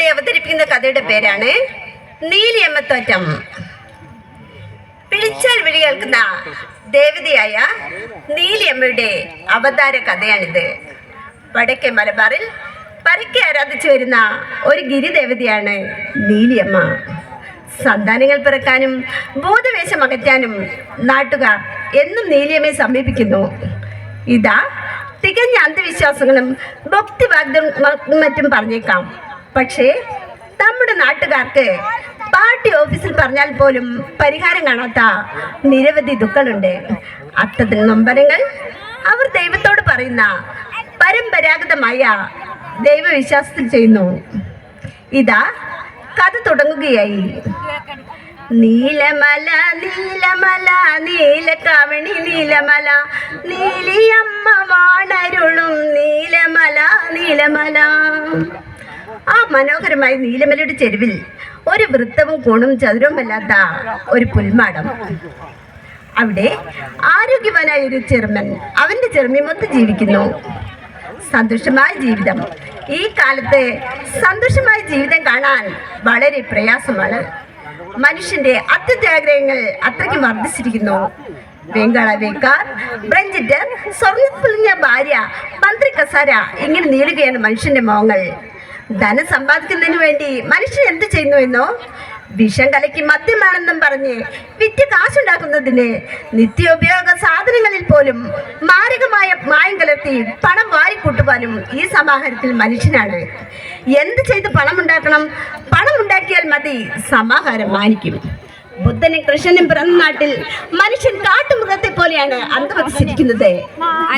ഇവിടെ അവതരിപ്പിക്കുന്ന കഥയുടെ പേരാണ് നീലിയമ്മത്തോറ്റം. പിടിച്ചാൽ വിളി കേൾക്കുന്ന ദേവതയായ നീലിയമ്മയുടെ അവതാര കഥയാണിത്. വടക്കേ മലബാറിൽ പരക്കെ ആരാധിച്ചു വരുന്ന ഒരു ഗിരിദേവതയാണ് നീലിയമ്മ. സന്താനങ്ങൾ പിറക്കാനും ഭൂതവേഷം അകറ്റാനും നാട്ടുകാർ എന്നും നീലിയമ്മയെ സമീപിക്കുന്നു. ഇതാ തികഞ്ഞ അന്ധവിശ്വാസങ്ങളും ഭക്തിവാഗ്ദം മറ്റും പറഞ്ഞേക്കാം. പക്ഷേ നമ്മുടെ നാട്ടുകാർക്ക് പാർട്ടി ഓഫീസിൽ പറഞ്ഞാൽ പോലും പരിഹാരം കാണാത്ത നിരവധി ദുഃഖങ്ങളുണ്ട്. അത്തത്തിൽ നൊമ്പരങ്ങൾ അവർ ദൈവത്തോട് പറയുന്ന പരമ്പരാഗതമായ ദൈവവിശ്വാസത്തിൽ ചെയ്യുന്നു. ഇതാ കഥ തുടങ്ങുകയായി. നീലമല നീലമല നീലക്കവണി നീലമല നീലിയമ്മ വാണരുളും നീലമല നീലമല. മനോഹരമായ നീലമലയുടെ ചെരുവിൽ ഒരു വൃത്തവും കോണും ചതുരവുമല്ലാത്ത ഒരു പുൽമാടം. അവിടെ ആരോഗ്യവാനായ ഒരു ചെറുമൻ അവന്റെ ചെറുമിമൊത്ത് ജീവിക്കുന്നു. സന്തോഷമായ ജീവിതം. ഈ കാലത്ത് സന്തോഷമായ ജീവിതം കാണാൻ വളരെ പ്രയാസമാണ്. മനുഷ്യന്റെ അത്യത്യാഗ്രഹങ്ങൾ അത്രയ്ക്ക് വർദ്ധിച്ചിരിക്കുന്നു. വെങ്കാള വേക്കാർ ബ്രഞ്ചിറ്റ് സ്വർണപ്പുലിഞ്ഞ ഭാര്യ മന്ത്രി കസാര ഇങ്ങനെ നീളുകയാണ് മനുഷ്യന്റെ മോഹങ്ങൾ ധനം സമ്പാദിക്കുന്നതിന് വേണ്ടി മനുഷ്യൻ എന്ത് ചെയ്യുന്നു എന്നോ? വിഷം കലക്കി മദ്യമാണെന്നും പറഞ്ഞ് വിറ്റ് കാശുണ്ടാക്കുന്നതിന് നിത്യോപയോഗ സാധനങ്ങളിൽ പോലും മാരകമായ മായം കലർത്തി പണം വാരിക്കൂട്ടുവാനും ഈ സമാഹാരത്തിൽ മനുഷ്യനാണ്. എന്ത് ചെയ്ത് പണം ഉണ്ടാക്കണം പണം ഉണ്ടാക്കിയാൽ മതി. സമാഹാരം മാനിക്കും. ബുദ്ധനും കൃഷ്ണനും പിറന്ന നാട്ടിൽ മനുഷ്യൻ കാട്ടുമൃഗത്തെ പോലെയാണ് അന്ധവത്സരിക്കുന്നത്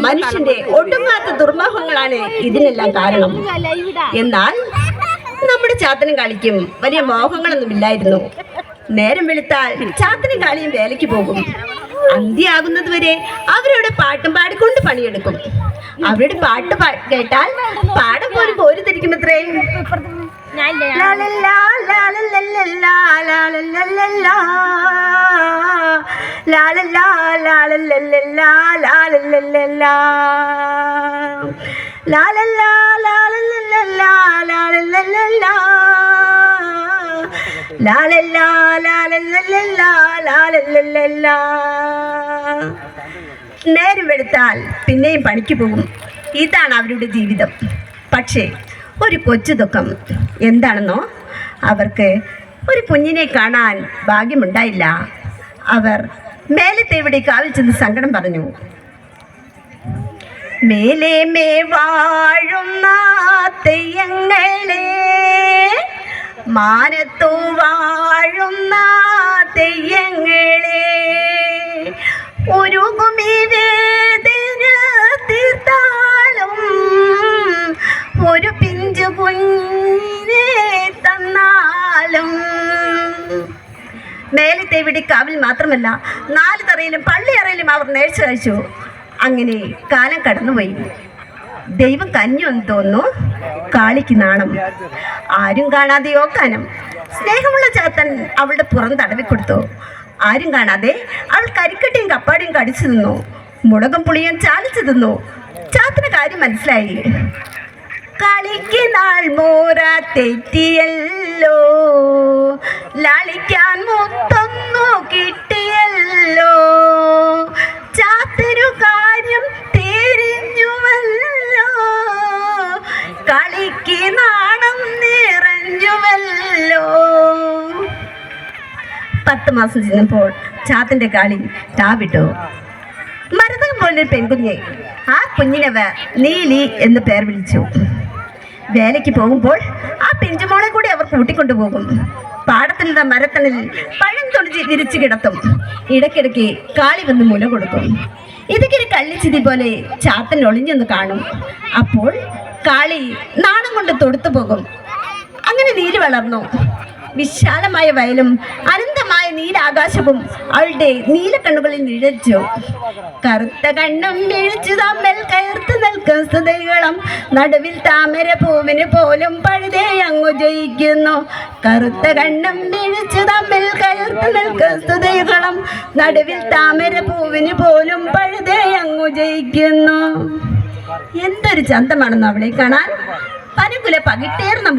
മനുഷ്യന്റെ ഒടുങ്ങാത്ത ദുർമോഹങ്ങളാണ് ഇതിനെല്ലാം കാരണം. എന്നാൽ നമ്മുടെ ചാത്തനും കളിക്കും വലിയ മോഹങ്ങളൊന്നും ഇല്ലായിരുന്നു നേരം വെളുത്താൽ ചാത്തനും കാളിയും വേലയ്ക്ക് പോകും. അന്ത്യാകുന്നത് വരെ അവരുടെ പാട്ടും പാടിക്കൊണ്ട് പണിയെടുക്കും. അവരുടെ പാട്ട് കേട്ടാൽ പാടം പോലും കോരി നേരം വെളുത്താൽ പിന്നെയും പണിക്ക് പോകും. ഇതാണ് അവരുടെ ജീവിതം. പക്ഷേ ഒരു കൊച്ചു ദുഃഖം. എന്താണെന്നോ? അവർക്ക് ഒരു കുഞ്ഞിനെ കാണാൻ ഭാഗ്യമുണ്ടായില്ല. അവർ മേലത്തെ ഇവിടെ കാവിൽ ചെന്ന് സങ്കടം പറഞ്ഞു. മേലെ മേ വാഴുന്ന തെയ്യങ്ങളെ മാനത്തു വാഴുന്ന തെയ്യങ്ങളെ ഉരുകുമി മേലത്തെ വിടിക്കാവിൽ കാവിൽ മാത്രമല്ല നാല് തറയിലും പള്ളിയറയിലും അവർ നേഴ്ച കഴിച്ചു. അങ്ങനെ കാലം കടന്നുപോയി. ദൈവം കഞ്ഞു എന്ന് തോന്നുന്നു കാളിക്ക് നാണം. ആരും കാണാതെ യോക്കാനം സ്നേഹമുള്ള ചാത്തൻ അവളുടെ പുറം തടവി കൊടുത്തു. ആരും കാണാതെ അവൾ കരിക്കട്ടയും കപ്പാടിയും കടിച്ചു തിന്നു. മുളകും പുളിയും ചാലിച്ചു തിന്നു. ചാത്തിന് കാര്യം മനസ്സിലായി. കളിക്ക് നാൾ മോറ തെറ്റിയല്ലോ. ലാളിക്കാൻ മുത്തൊന്നു കിട്ടിയല്ലോ. ചാത്തൊരു കാര്യം തിരിഞ്ഞുവല്ലോ. കളിക്ക് നാണം നിറഞ്ഞുവല്ലോ. പത്ത് മാസം ചെന്നപ്പോൾ ചാത്തിന്റെ കാളി താവിട്ടു. മരുതകം പോലൊരു പെൺകുഞ്ഞെ ആ കുഞ്ഞിനവ നീലി എന്ന് പേർ വിളിച്ചു. വേലയ്ക്ക് പോകുമ്പോൾ പിഞ്ചുമോളെ കൂടി അവർ കൂട്ടിക്കൊണ്ടുപോകും പാടത്തിലുള്ള മരത്തണിൽ പഴം തുണിച്ച് തിരിച്ചു കിടത്തും. ഇടയ്ക്കിടയ്ക്ക് കാളി വന്ന് മുല കൊടുക്കും. ഇതൊക്കെ കള്ളിച്ചിതി പോലെ ചാത്തൻ ഒളിഞ്ഞെന്ന് കാണും. അപ്പോൾ കാളി നാണം കൊണ്ട് തൊടുത്തു പോകും. അങ്ങനെ നീര് വളർന്നു. വിശാലമായ വയലും അനന്തമായ നീലാകാശവും അവളുടെ നീലക്കണ്ണുകളിൽ നിഴച്ചു. കറുത്ത കണ്ണും വീഴ്ചു തമ്മിൽ കയർത്തു നിൽക്കും സ്തുതികളും. നടുവിൽ താമര പൂവിന് പോലും പഴുതേ അങ്ങു ജയിക്കുന്നു. കറുത്ത കണ്ണും വീഴ്ചു തമ്മിൽ കയർത്തു നിൽക്കും സ്തുതികളും. നടുവിൽ താമര പൂവിന് പോലും പഴുതേ അങ്ങു ജയിക്കുന്നു. എന്തൊരു ചന്തമാണെന്ന് അവളെ കാണാൻ. പനുകുല പകിട്ടേർന്ന